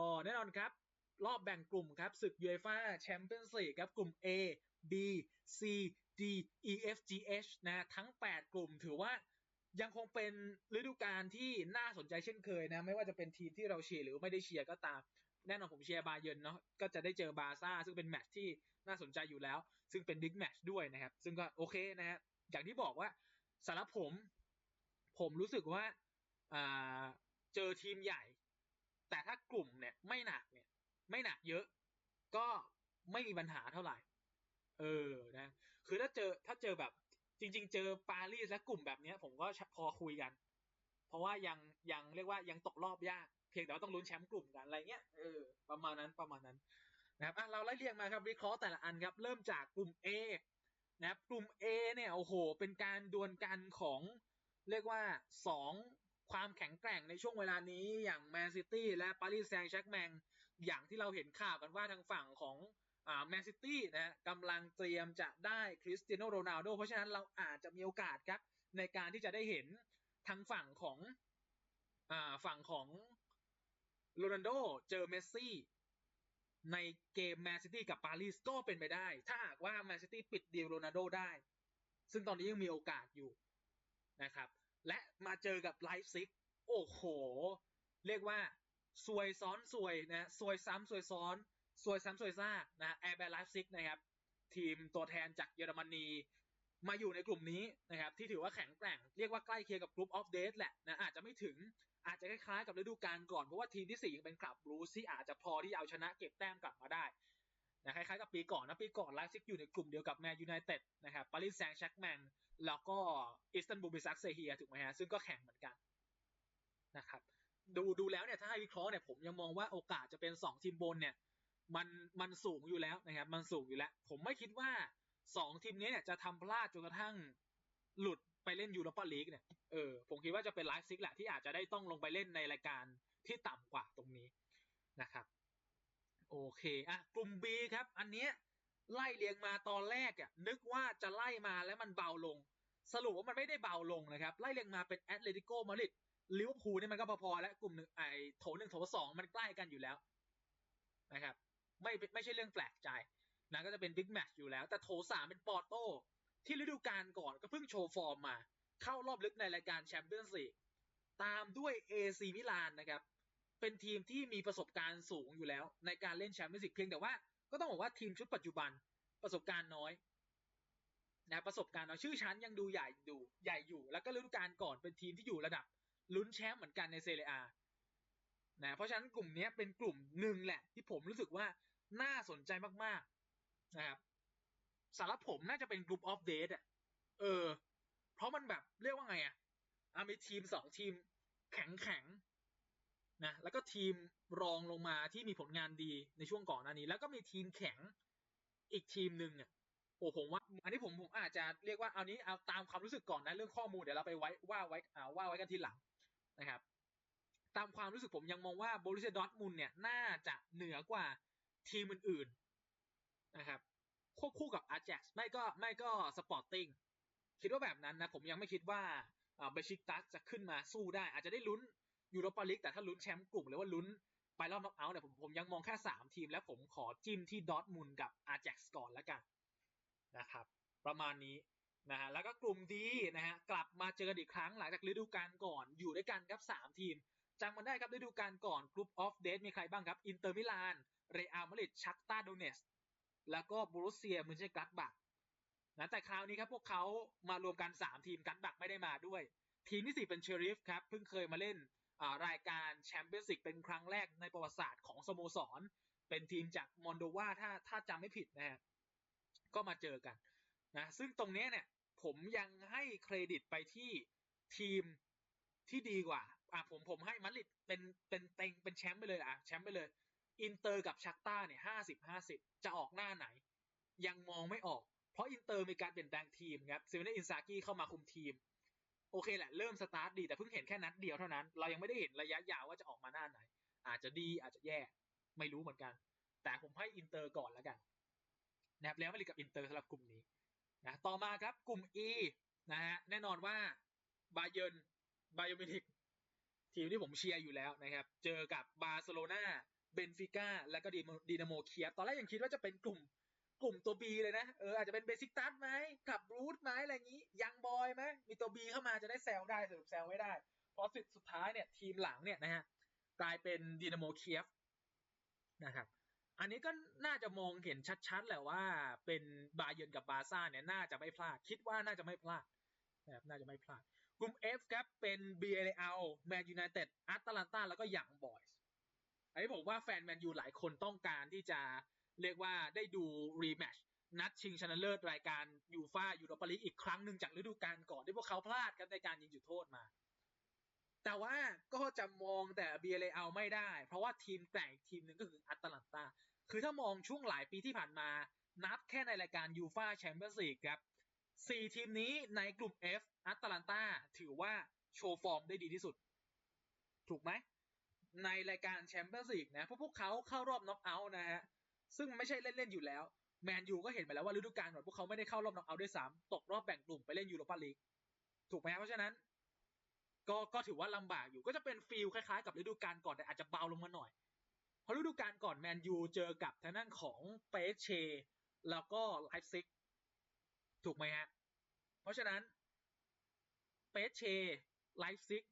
ก็แน่นอนครับ รอบแบ่งกลุ่มครับศึกยูเอฟ่าแชมเปี้ยนส์ลีกครับกลุ่ม A B C D E F G H นะทั้ง 8 กลุ่มถือว่ายังคงเป็นฤดูกาลที่น่าสนใจเช่นเคยนะ ไม่ว่าจะเป็นทีมที่เราเชียร์หรือไม่ได้เชียร์ก็ตาม แน่นอนผมเชียร์บาเยิร์นเนาะก็จะได้เจอบาซ่าซึ่งเป็นแมตช์ที่น่าสนใจอยู่แล้ว ซึ่งเป็นบิ๊กแมตช์ด้วยนะครับ ซึ่งก็โอเคนะฮะอย่างที่บอกว่าสำหรับผม ผมรู้สึกว่าเจอทีมใหญ่ แต่ถ้ากลุ่มเนี่ยไม่หนักเนี่ย ไม่หนักเยอะ ก็ไม่มีปัญหาเท่าไหร่ เออนะ คือถ้าเจอถ้าเจอแบบ จริง ๆ เจอปารีสและกลุ่มแบบเนี้ย ผมก็พอคุยกัน เพราะว่ายังยังเรียกว่ายังตกรอบยากเพียงแต่ว่าต้องลุ้นแชมป์กลุ่มกันอะไรเงี้ยเออประมาณนั้นประมาณนั้นนะครับอะเราไล่เรียงมาครับวิเคราะห์แต่ละอันครับ เริ่มจากกลุ่ม A นะครับกลุ่ม A เนี่ยโอ้โห เป็นการดวลกันของเรียกว่าสอง ความแข็งแกร่งในช่วงเวลานี้อย่างแมนซิตี้และปารีสแซงต์แชร์กแมงอย่างที่เราเห็นข่าวกันว่าทางฝั่งของแมนซิตี้นะกำลังเตรียมจะได้คริสเตียโนโรนัลโดเพราะฉะนั้นเราอาจจะมีโอกาสครับในการที่จะได้เห็นทางฝั่งของอฝั่งของโรนัลโดเจอเมสซี่ในเกมแมนซิตี้กับปารีสก็เป็นไปได้ ถ้าหากว่าแมนซิตี้ปิดดีลโรนัลโดได้ ซึ่งตอนนี้ยังมีโอกาสอยู่นะครับ และมาเจอกับไลฟ์ซิกโอ้โห เรียกว่าซวยซ้อนซวยนะซวยซ้ำซวยซ้อนซวยซ้ำซวยซ่านะแอร์แบร์ไลฟ์ซิกนะครับ ทีมตัวแทนจากเยอรมนีมาอยู่ในกลุ่มนี้นะครับ ที่ถือว่าแข็งแกร่ง เรียกว่าใกล้เคียงกับกลุ่มออฟเดทแหละนะอาจจะไม่ถึงอาจจะคล้ายๆกับฤดูกาลก่อน เพราะว่าทีมที่4ยังเป็นคลับบรูซที่อาจจะพอที่เอาชนะเก็บแต้มกลับมาได้ นะคล้ายๆกับปีก่อนนะปีก่อนไลฟ์ซิกอยู่ในกลุ่มเดียวกับแมนยูไนเต็ดนะครับปารีสแซงต์แชร์กแมงแล้วก็อิสตันบูลบิซักเซเฮียถูกไหมฮะซึ่งก็แข่งเหมือนกันนะครับดูดูแล้วเนี่ยถ้าให้วิเคราะห์เนี่ยผมยังมองว่าโอกาสจะเป็น 2 ทีมบนเนี่ยมันมันสูงอยู่แล้วนะครับมันสูงอยู่แล้ว ผมไม่คิดว่าสองทีมนี้เนี่ยจะทำพลาดจนกระทั่งหลุดไปเล่นยูโรปาลีกเนี่ยเออผมคิดว่าจะเป็นไลฟ์ซิกแหละที่อาจจะได้ต้องลงไปเล่นในรายการที่ต่ำกว่าตรงนี้นะครับ โอเคอะกลุ่ม B ครับ อันเนี้ยไล่เรียงมาตอนแรกอะนึกว่าจะไล่มาแล้วมันเบาลง สรุปว่ามันไม่ได้เบาลงนะครับ ไล่เรียงมาเป็นแอตเลติโกมาริดลิเวอร์พูลนี่มันก็พอๆแล้วกลุ่มหนึ่งไอโถหนึ่งโถสองมันใกล้กันอยู่แล้วนะครับ ไม่ไม่ใช่เรื่องแปลกใจนะก็จะเป็นบิ๊กแมตช์อยู่แล้ว แต่โถสามเป็นปอร์โตที่ฤดูกาลก่อนก็เพิ่งโชว์ฟอร์มมา เข้ารอบลึกในรายการแชมเปี้ยนส์ลีกตามด้วยเอซีมิลานนะครับ เป็นทีมที่มีประสบการณ์สูงอยู่แล้วในการเล่นแชมเปี้ยนส์ลีกเพียงแต่ว่าก็ต้องบอกว่าทีมชุดปัจจุบันประสบการณ์น้อยนะประสบการณ์น้อยชื่อชั้นยังดูใหญ่ดูใหญ่อยู่ แล้วก็ฤดูกาลก่อนเป็นทีมที่อยู่ระดับลุ้นแชมป์เหมือนกันในเซเรียนะเพราะฉะนั้นกลุ่มนี้เป็นกลุ่มหนึ่งแหละ ที่ผมรู้สึกว่าน่าสนใจมากๆนะครับสำหรับผมน่าจะเป็นกลุ่มออฟเดทอะเออ เพราะมันแบบเรียกว่าไงอะอามีทีมสองทีมแข็งแข็ง นะแล้วก็ทีมรองลงมาที่มีผลงานดีในช่วงก่อนหน้านี้ แล้วก็มีทีมแข็งอีกทีมหนึ่งอะโอ้ผมว่าอันนี้ผมผมอาจจะเรียกว่าเอานี้เอาตามความรู้สึกก่อนนะเรื่องข้อมูลเดี๋ยวเราไปไว้ว่าไว้อ่าว่าไว้กันทีหลังนะครับ ตามความรู้สึกผมยังมองว่าโบริเซียดอทมุนเนี่ยน่าจะเหนือกว่าทีมอื่นๆนะครับควบคู่กับอาร์แจ็กไม่ก็ไม่ก็สปอร์ติ้งคิดว่าแบบนั้นนะผมยังไม่คิดว่าเบชิกตัสจะขึ้นมาสู้ได้ อาจจะได้ลุ้น ยูโรปาลีกแต่ถ้าลุ้นแชมป์กลุ่มหรือว่าลุ้นไปรอบน็อกเอาท์เนี่ยผมผมยังมองแค่ 3 ทีม แล้วผมขอจิ้มที่ดอทมุนกับอาแจ็กก่อนแล้วกันนะครับ ประมาณนี้นะฮะแล้วก็กลุ่มดีนะฮะกลับมาเจอกันอีกครั้งหลังจากฤดูกาลก่อนอยู่ด้วยกันครับ 3 ทีมจำมันได้ครับฤดูกาลก่อนกลุ่มออฟเดทมีใครบ้างครับอินเตอร์มิลานเรอัลมาดริดชักตาโดเนสแล้วก็บรูเซียมืนเชกัตบักนะแต่คราวนี้ครับพวกเขามารวมกัน 3 ทีมกัตบักไม่ได้มาด้วย ทีมที่ 4 เป็นเชอริฟครับเพิ่งเคยมาเล่น รายการแชมเปี้ยนส์ลีกเป็นครั้งแรกในประวัติศาสตร์ของสโมสร เป็นทีมจากมอนโดวาถ้าถ้าจำไม่ผิดนะฮะก็มาเจอกันนะซึ่งตรงนี้เนี่ยผมยังให้เครดิตไปที่ทีมที่ดีกว่าอะผมผมให้มาดริดเป็นเป็นเต็งเป็นแชมป์ไปเลยอะแชมป์ไปเลย อินเตอร์กับชักต้าเนี่ยห้าสิบห้าสิบจะออกหน้าไหน ยังมองไม่ออก เพราะอินเตอร์มีการเปลี่ยนแปลงทีมครับซิเวนอินซากิเข้ามาคุมทีม โอเคแหละเริ่มสตาร์ทดีแต่เพิ่งเห็นแค่นัดเดียวเท่านั้น เรายังไม่ได้เห็นระยะยาวว่าจะออกมาหน้าไหน อาจจะดีอาจจะแย่ ไม่รู้เหมือนกัน แต่ผมให้อินเตอร์ก่อนแล้วกันนะครับแล้วมาลีกับอินเตอร์สำหรับกลุ่มนี้นะต่อมาครับกลุ่ม E นะฮะแน่นอนว่าบาเยนบาโยมินิกทีมที่ผมเชียร์อยู่แล้วนะครับ เจอกับบาร์เซโลนาเบนฟิก้าและก็ดีนาโมเคียบตอนแรกยังคิดว่าจะเป็นกลุ่ม กลุ่มตัว B เลยนะ เอออาจจะเป็นเบสิกตัสไหมกับรูทไหมอะไรอย่างนี้ ยังบอยไหมมีตัว B เข้ามาจะได้แซวได้สรุปแซวไม่ได้ เพราะสุดสุดท้ายเนี่ยทีมหลังเนี่ยนะฮะกลายเป็นดีนาโมเคียฟนะครับ อันนี้ก็น่าจะมองเห็นชัดๆแหละว่าเป็นบาเยิร์นกับบาซ่าเนี่ยน่าจะไม่พลาด คิดว่าน่าจะไม่พลาดนะครับน่าจะไม่พลาด กลุ่ม F ครับเป็น BLL แมนยูไนเต็ดอัตแลนตาแล้วก็ยังบอยส์อันนี้ผมว่าแฟนแมนยูหลายคนต้องการที่จะ เรียกว่าได้ดูรีแมชนัดชิงชนะเลิศรายการยูฟายูโรปาลีกอีกครั้งหนึ่งจากฤดูกาลก่อนที่พวกเขาพลาดครับในการยิงจุดโทษมา แต่ว่าก็จะมองแต่ BLL ไม่ได้ เพราะว่าทีมแกร่งทีมหนึ่งก็คืออัตแลนตา คือถ้ามองช่วงหลายปีที่ผ่านมา นับแค่ในรายการยูฟาแชมเปี้ยนส์ลีกครับสี่ทีมนี้ในกลุ่ม F อัตแลนตาถือว่าโชว์ฟอร์มได้ดีที่สุด ถูกไหมในรายการแชมเปี้ยนส์ลีกนะเพราะพวกเขาเข้ารอบน็อกเอาท์นะฮะ ซึ่งไม่ใช่เล่นๆอยู่แล้วแมนยูก็เห็นไปแล้วว่าฤดูกาลก่อนพวกเขาไม่ได้เข้ารอบน็อกเอาท์ด้วยซ้ำตกรอบแบ่งกลุ่มไปเล่นยูโรปาลีกถูกไหมเพราะฉะนั้น ก็ก็ถือว่าลำบากอยู่ก็จะเป็นฟีลคล้ายๆ กับฤดูกาลก่อนแต่อาจจะเบาลงมาหน่อยเพราะฤดูกาลก่อนแมนยูเจอกับทางด้านของเปเชแล้วก็ไลฟ์ซิกถูกไหมฮะเพราะฉะนั้นเปเชไลฟ์ซิก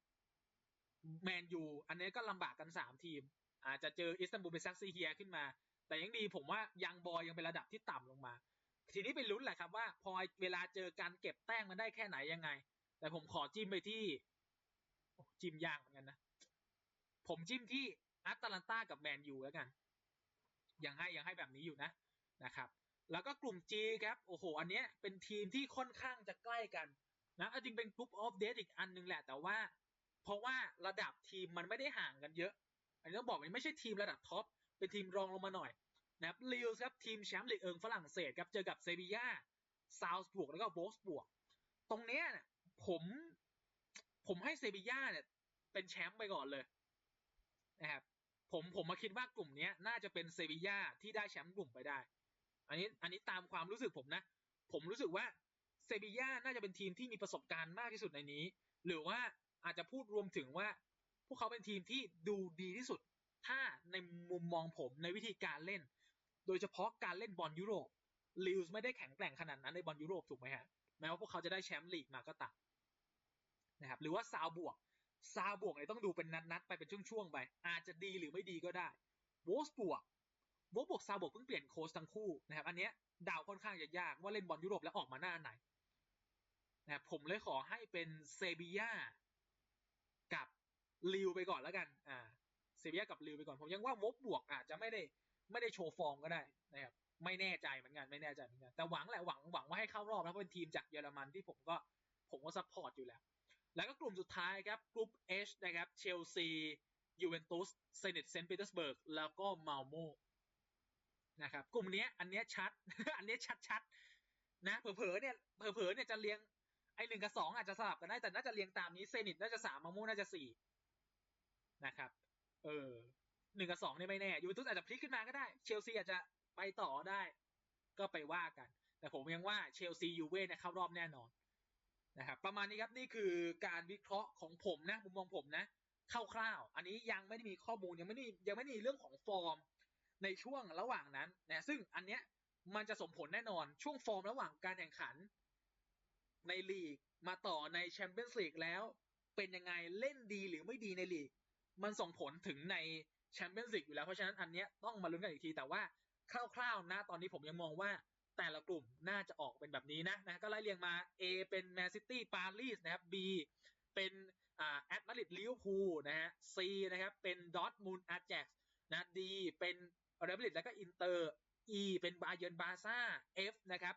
แมนยูอันนี้ก็ลำบากกันสามทีม อาจจะเจออิสตันบูลเบซักซีเฮียขึ้นมา แต่ยังดีผมว่ายังบอยยังเป็นระดับที่ต่ำลงมา ทีนี้ไปลุ้นแหละครับว่าพอเวลาเจอการเก็บแต้มมันได้แค่ไหนยังไง แต่ผมขอจิ้มไปที่จิ้มยากเหมือนกันนะผมจิ้มที่อัตแลนตากับแมนยูแล้วกัน ยังให้ยังให้แบบนี้อยู่นะนะครับ แล้วก็กลุ่ม G ครับ โอ้โห อันเนี้ยเป็นทีมที่ค่อนข้างจะใกล้กันนะจริงเป็นกลุ่มออฟเดตอีกอันนึงแหละ แต่ว่า เพราะว่าระดับทีมมันไม่ได้ห่างกันเยอะ อันนี้ต้องบอกมันไม่ใช่ทีมระดับท็อป เป็นทีมรองลงมาหน่อยนะครับลิลส์ครับทีมแชมป์ลีกเอิงฝรั่งเศสครับเจอกับเซบีย่าซาวส์บวกแล้วก็โบสบวก ตรงเนี้ยนี่ยผมผมให้เซบีย่าเนี่ย เป็นแชมป์ไปก่อนเลยนะครับผมผมมาคิดว่ากลุ่มนี้น่าจะเป็นเซบีย่าที่ได้แชมป์กลุ่มไปได้ อันนี้อันนี้ตามความรู้สึกผมนะ ผมรู้สึกว่าเซบีย่าน่าจะเป็นทีมที่มีประสบการณ์มากที่สุดในนี้ หรือว่าอาจจะพูดรวมถึงว่า พวกเขาเป็นทีมที่ดูดีที่สุด ถ้าในมุมมองผมในวิธีการเล่น โดยเฉพาะการเล่นบอลยุโรปลิวส์ไม่ได้แข็งแกร่งขนาดนั้นในบอลยุโรปถูกไหมฮะแม้ว่าพวกเขาจะได้แชมป์ลีกมาก็ตามนะครับหรือว่าซาวบวกซาวบวกเนี่ยต้องดูเป็นนัดๆไปเป็นช่วงๆไป อาจจะดีหรือไม่ดีก็ได้โวสบวกโวสบวกซาวบวกเพิ่งเปลี่ยนโค้ชทั้งคู่นะครับอันเนี้ยดาวค่อนข้างจะยากว่าเล่นบอลยุโรปแล้วออกมาหน้าไหนนะครับผมเลยขอให้เป็นเซบีย่ากับลิวไปก่อนแล้วกัน อ่า เซบียกับลิวไปก่อนผมยังว่าวสบวกอาจจะไม่ได้ไม่ได้โชว์ฟอร์มก็ได้นะครับไม่แน่ใจเหมือนกันไม่แน่ใจเหมือนกันแต่หวังแหละหวังหวังว่าให้เข้ารอบนะเพราะเป็นทีมจากเยอรมันที่ผมก็ผมก็ซัพพอร์ตอยู่แล้ว แล้วก็กลุ่มสุดท้ายครับกลุ่ม H นะครับเชลซียูเวนตุสเซนิตเซนต์ปีเตอร์สเบิร์กแล้วก็มาลโมนะครับกลุ่มนี้อันนี้ชัด อันนี้ชัดๆนะเผลอๆเนี่ยเผลอๆเนี่ยจะเรียงไอหนึ่งกับสองอาจจะสลับกันได้แต่น่าจะเรียงตามนี้เซนิตน่าจะสามมาโมน่าจะสี่นะครับ เออหนึ่งกับสองเนี่ยไม่แน่ยูเวนตุสอาจจะพลิกขึ้นมาก็ได้ เชลซีอาจจะไปต่อได้ ก็ไปว่ากัน แต่ผมยังว่าเชลซียูเว่เนี่ยเข้ารอบแน่นอนนะครับประมาณนี้ครับนี่คือการวิเคราะห์ของผมนะมุมมองผมนะคร่าวๆอันนี้ยังไม่ได้มีข้อมูลยังไม่ได้ยังไม่ได้มีเรื่องของฟอร์มในช่วงระหว่างนั้นนะซึ่งอันเนี้ยมันจะสมผลแน่นอนช่วงฟอร์มระหว่างการแข่งขัน ในลีกมาต่อในแชมเปี้ยนส์ลีกแล้วเป็นยังไงเล่นดีหรือไม่ดีในลีก มันส่งผลถึงในแชมเปี้ยนส์ลีกอยู่แล้ว เพราะฉะนั้นอันเนี้ยต้องมาลุ้นกันอีกที แต่ว่าคร่าวๆนะตอนนี้ผมยังมองว่าแต่ละกลุ่มน่าจะออกเป็นแบบนี้นะนะก็ไล่เรียงมา A เป็นแมนซิตี้ปารีสนะครับ B เป็นอ่าแอตมาดริดลิเวอร์พูลนะฮะ C นะครับเป็นดอทมูลอาแจ็กซ์นะ D เป็นเรอัลมาดริดแล้วก็อินเตอร์ E เป็นบาเยิร์นบาซ่า F นะครับ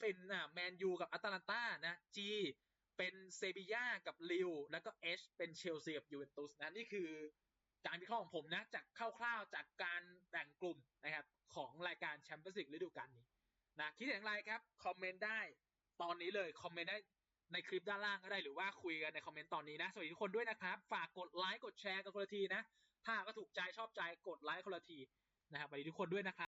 เป็นอ่าแมนยูกับอัตแลนตานะ G เป็นเซบีย่ากับลิวแล้วก็ H เป็นเชลซีกับยูเวนตุสนะนี่คือการวิเคราะห์ของผมนะ จากคร่าวๆจากการแบ่งกลุ่มนะครับ ของรายการแชมเปี้ยนส์ลีกฤดูกาลนี้นะคิดอย่างไรครับ คอมเมนต์ได้ตอนนี้เลยคอมเมนต์ได้ในคลิปด้านล่างก็ได้หรือว่าคุยกันในคอมเมนต์ตอนนี้นะ สวัสดีทุกคนด้วยนะครับ ฝากกดไลค์กดแชร์กันคนละทีนะ ถ้าก็ถูกใจชอบใจกดไลค์คนละทีนะครับสวัสดีทุกคนด้วยนะครับ